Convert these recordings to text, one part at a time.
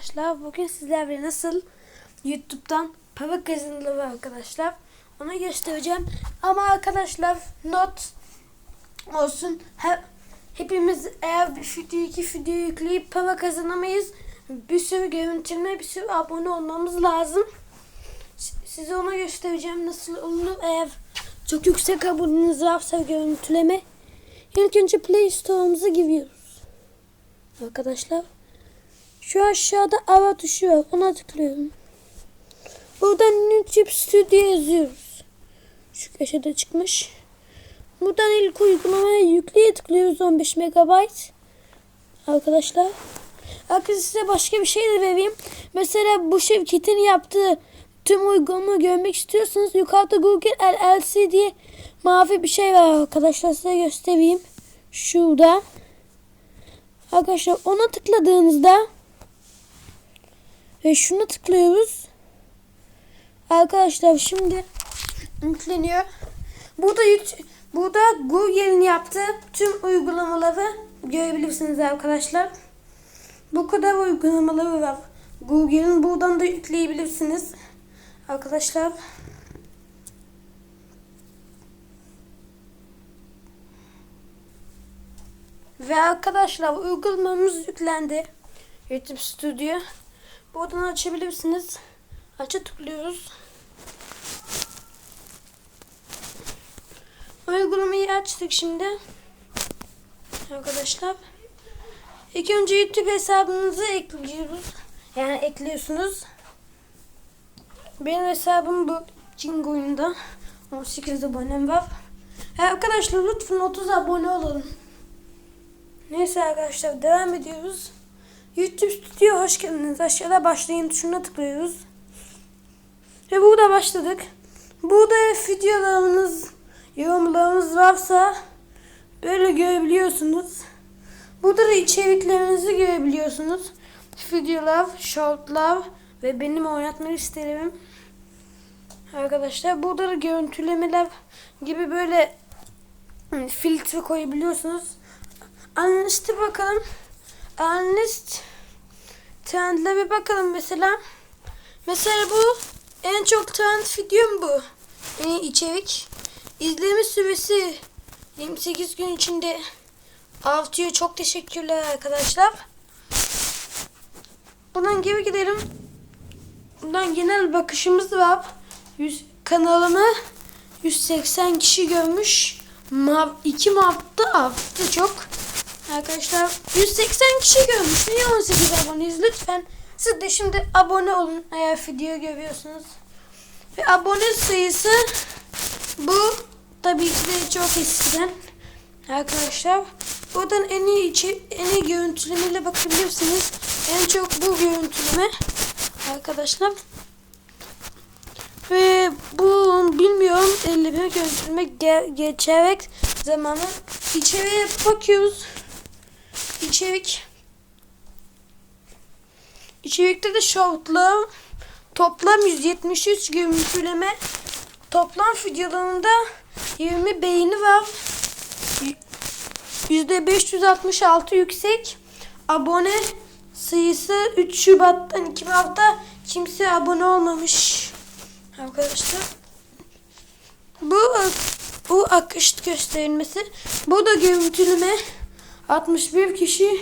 arkadaşlar. Bugün sizlerle nasıl YouTube'dan para kazanılır arkadaşlar. Onu göstereceğim. Ama arkadaşlar not olsun. He, hepimiz eğer bir video iki video yükleyip para kazanamayız. Bir sürü görüntülme, bir sürü abone olmamız lazım. Size onu göstereceğim nasıl olunur eğer çok yüksek aboneniz varsa görüntüleme. İlk önce Play Store'umuza giriyoruz. Arkadaşlar. Şu aşağıda ara tuşu var. Ona tıklıyorum. Buradan YouTube Studio yazıyoruz. Şu köşede çıkmış. Buradan ilk uygulamaya yükleye tıklıyoruz 15 MB. Arkadaşlar. Arkadaşlar size başka bir şey de vereyim. Mesela bu şirketin yaptığı tüm uygulamayı görmek istiyorsanız yukarıda Google LLC diye mavi bir şey var arkadaşlar size göstereyim. Şurada. Arkadaşlar ona tıkladığınızda ve şuna tıklıyoruz. Arkadaşlar şimdi yükleniyor. Burada burada Google'in yaptığı tüm uygulamaları görebilirsiniz arkadaşlar. Bu kadar uygulamaları var. Google'in buradan da yükleyebilirsiniz. Arkadaşlar Ve arkadaşlar uygulamamız yüklendi. YouTube Studio. Buradan açabilirsiniz. Aça tıklıyoruz. Uygulamayı açtık şimdi. Arkadaşlar. İlk önce YouTube hesabınızı ekliyoruz. Yani ekliyorsunuz. Benim hesabım bu Cingo'yunda. 18 abonem var. Ha, Arkadaşlar lütfen 30 abone olalım. Neyse arkadaşlar devam ediyoruz. YouTube Studio hoş geldiniz. Aşağıda başlayın tuşuna tıklıyoruz. Ve burada başladık. Burada videolarınız, yorumlarınız varsa böyle görebiliyorsunuz. Burada da içeriklerinizi görebiliyorsunuz. Videolar, shortlar ve benim oynatma listelerim. Arkadaşlar burada da görüntülemeler gibi böyle hmm, filtre koyabiliyorsunuz. Analist'e bakalım. Analist trendle bir bakalım mesela. Mesela bu en çok trend videom bu. İyi içerik. İzleme süresi 28 gün içinde artıyor. Çok teşekkürler arkadaşlar. Buradan geri gidelim. Buradan genel bakışımız var. 100, kanalımı 180 kişi görmüş. Mav, iki Mart'ta arttı çok. Arkadaşlar 180 kişi görmüş. Niye 18 aboneyiz? Lütfen siz de şimdi abone olun eğer video görüyorsunuz. Ve abone sayısı bu tabii ki de çok eskiden. Arkadaşlar buradan en iyi içi, en iyi görüntülemeyle bakabilirsiniz. En çok bu görüntüleme arkadaşlar. Ve bu bilmiyorum 51 görüntüleme ge- geçerek zamanı içeriye bakıyoruz. İçerik. İçerikte de shortlar toplam 173 görüntüleme toplam videolarında 20 beğeni var. %566 yüksek. Abone sayısı 3 Şubat'tan 2 Mart'ta kimse abone olmamış. Arkadaşlar. Bu bu akış gösterilmesi. Bu da görüntüleme. 61 kişi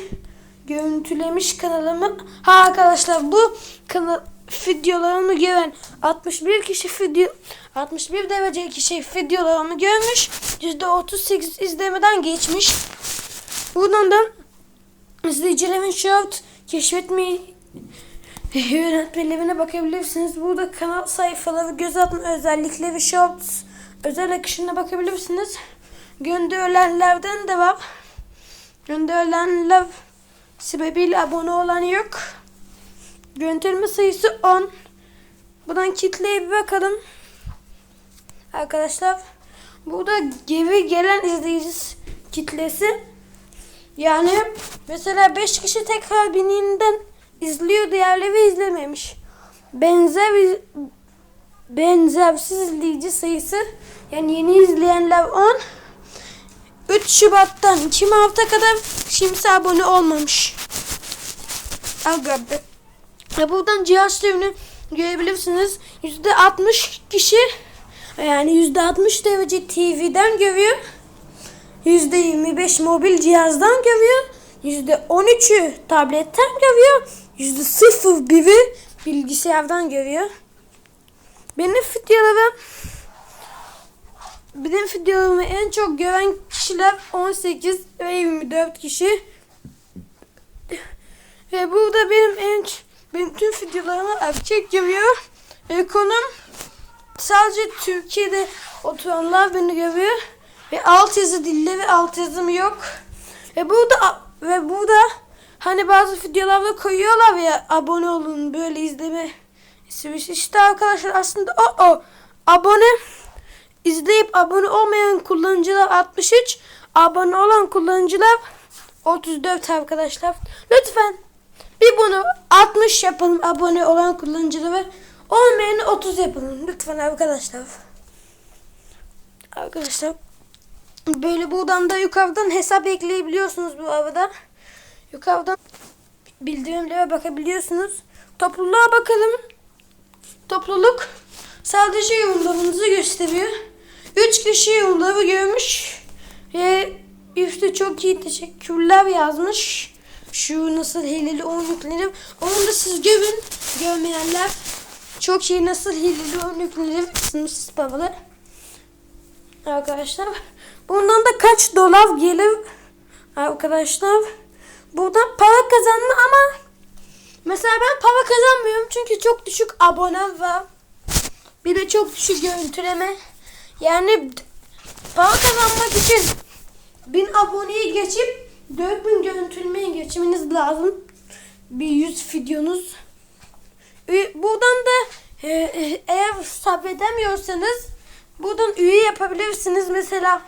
görüntülemiş kanalımı. Ha arkadaşlar bu kanal videolarımı gören 61 kişi video 61 derece kişi videolarımı görmüş. %38 izlemeden geçmiş. Buradan da izleyicilerin short keşfetmeyi yönetmelerine bakabilirsiniz. Burada kanal sayfaları, göz atma özellikleri, shorts özel akışına bakabilirsiniz. Gönderilenlerden de var. Gönderilenler sebebiyle abone olan yok. Gönderme sayısı 10. Buradan kitleye bir bakalım. Arkadaşlar burada geri gelen izleyici kitlesi yani mesela 5 kişi tekrar bininden izliyor diğerleri izlememiş. Benzer iz- benzersiz izleyici sayısı yani yeni izleyenler 10 3 Şubat'tan 2 Mart'a kadar kimse abone olmamış. Aga be. Ve buradan cihaz türünü görebilirsiniz. %60 kişi yani %60 derece TV'den görüyor. %25 mobil cihazdan görüyor. %13'ü tabletten görüyor. %01'i bilgisayardan görüyor. Benim videolarım benim videolarımı en çok gören kişiler 18 ve 24 kişi. Ve burada benim en benim tüm videolarımı erkek görüyor. Ve konum sadece Türkiye'de oturanlar beni görüyor. Ve alt yazı dilleri alt yazım yok. Ve burada ve burada hani bazı videolarda koyuyorlar ya abone olun böyle izleme. İşte arkadaşlar aslında o o abone izleyip abone olmayan kullanıcılar 63, abone olan kullanıcılar 34 arkadaşlar. Lütfen bir bunu 60 yapalım abone olan kullanıcılara. Olmayanı 30 yapalım lütfen arkadaşlar. Arkadaşlar böyle buradan da yukarıdan hesap ekleyebiliyorsunuz bu arada. Yukarıdan bildirimlere bakabiliyorsunuz. Topluluğa bakalım. Topluluk sadece yorumlarınızı gösteriyor. 3 kişi yorumları görmüş. Ve üstü çok iyi teşekkürler yazmış. Şu nasıl hileli oyun yüklerim. Onu da siz görün. Görmeyenler çok iyi nasıl hileli oyun yüklerim. Sınırsız paralı. Arkadaşlar. Bundan da kaç dolar gelir arkadaşlar. Buradan para kazanma ama mesela ben para kazanmıyorum çünkü çok düşük abonem var. Bir de çok düşük görüntüleme. Yani para kazanmak için 1000 aboneyi geçip 4000 görüntülemeye geçmeniz lazım. Bir 100 videonuz. Buradan da e, e, eğer sabredemiyorsanız buradan üye yapabilirsiniz. Mesela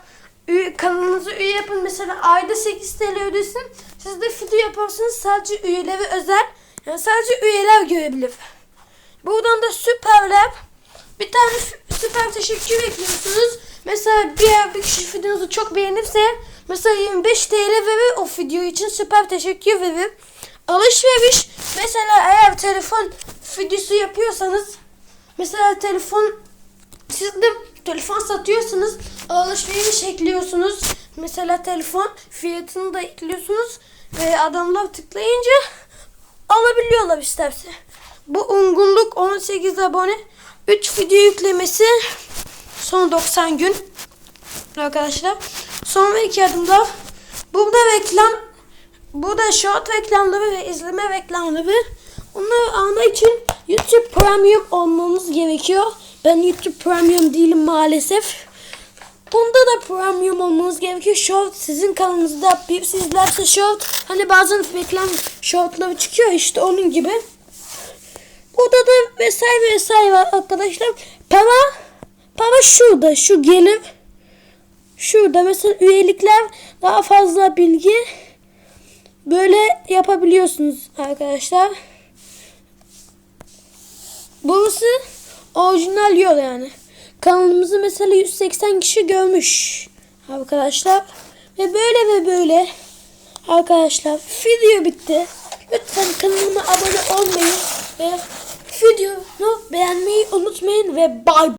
üye, kanalınızı üye yapın. Mesela ayda 8 TL ödesin. Siz de video yaparsınız sadece üyeleri özel. Yani sadece üyeler görebilir. Buradan da süperler. Bir tane süper teşekkür ekliyorsunuz. Mesela bir, bir kişi videonuzu çok beğenirse mesela 25 TL verir o video için süper teşekkür verir. Alışveriş mesela eğer telefon videosu yapıyorsanız mesela telefon siz de telefon satıyorsunuz alışveriş ekliyorsunuz. Mesela telefon fiyatını da ekliyorsunuz ve adamlar tıklayınca alabiliyorlar isterse. Bu ungunluk 18 abone 3 video yüklemesi son 90 gün arkadaşlar. Son ve iki adımda burada reklam burada short reklamları ve izleme reklamları onları almak için YouTube Premium olmanız gerekiyor. Ben YouTube Premium değilim maalesef. Bunda da premium olmanız gerekiyor. Short sizin kanalınızda bir sizlerse short hani bazen reklam shortları çıkıyor işte onun gibi. Burada da vesaire vesaire var arkadaşlar. Para para şurada şu gelir. Şurada mesela üyelikler daha fazla bilgi böyle yapabiliyorsunuz arkadaşlar. Burası orijinal yol yani. Kanalımızı mesela 180 kişi görmüş arkadaşlar. Ve böyle ve böyle arkadaşlar video bitti. Lütfen kanalıma abone olmayı ve videomu beğenmeyi unutmayın ve bay